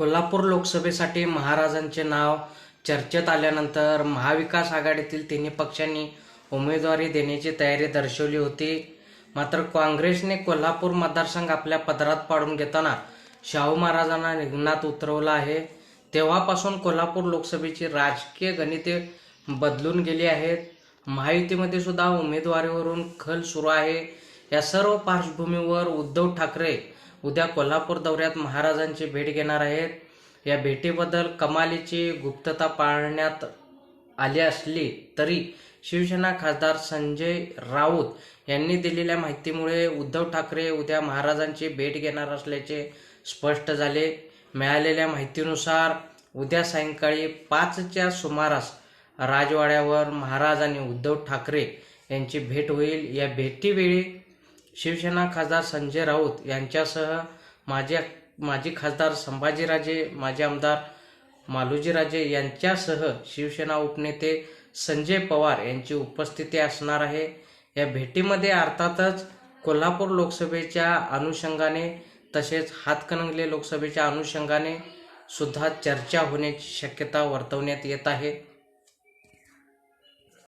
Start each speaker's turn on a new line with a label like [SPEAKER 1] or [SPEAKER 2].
[SPEAKER 1] कोल्हापूर लोकसभेसाठी महाराजांचे नाव चर्चेत आल्यानंतर महाविकास आघाडीतील तिन्ही पक्षांनी उमेदवारी देण्याची तयारी दर्शवली होती. मात्र काँग्रेसने कोल्हापूर मतदारसंघ आपल्या पदरात पाडून घेताना शाहू महाराजांना रिंगणात उतरवलं आहे. तेव्हापासून कोल्हापूर लोकसभेची राजकीय गणिते बदलून गेली आहेत. महायुतीमध्ये सुद्धा उमेदवारीवरून खल सुरू आहे. या सर्व पार्श्वभूमीवर उद्धव ठाकरे उद्या कोल्हापूर दौऱ्यात महाराजांची भेट घेणार आहेत. या भेटीबद्दल कमालीची गुप्तता पाळण्यात आली असली तरी शिवसेना खासदार संजय राऊत यांनी दिलेल्या माहितीमुळे उद्धव ठाकरे उद्या महाराजांची भेट घेणार असल्याचे स्पष्ट झाले. मिळालेल्या माहितीनुसार उद्या सायंकाळी पाचच्या सुमारास राजवाड्यावर महाराज आणि उद्धव ठाकरे यांची भेट होईल. या भेटीवेळी शिवसेना खासदार संजय राऊत यांच्यासह माझ्या माजी खासदार संभाजीराजे माजी आमदार मालोजीराजे यांच्यासह शिवसेना उपनेते संजय पवार यांची उपस्थिती असणार आहे. या भेटीमध्ये अर्थातच कोल्हापूर लोकसभेच्या अनुषंगाने तसेच हातकणंगले लोकसभेच्या अनुषंगाने सुद्धा चर्चा होण्याची शक्यता वर्तवण्यात येत आहे.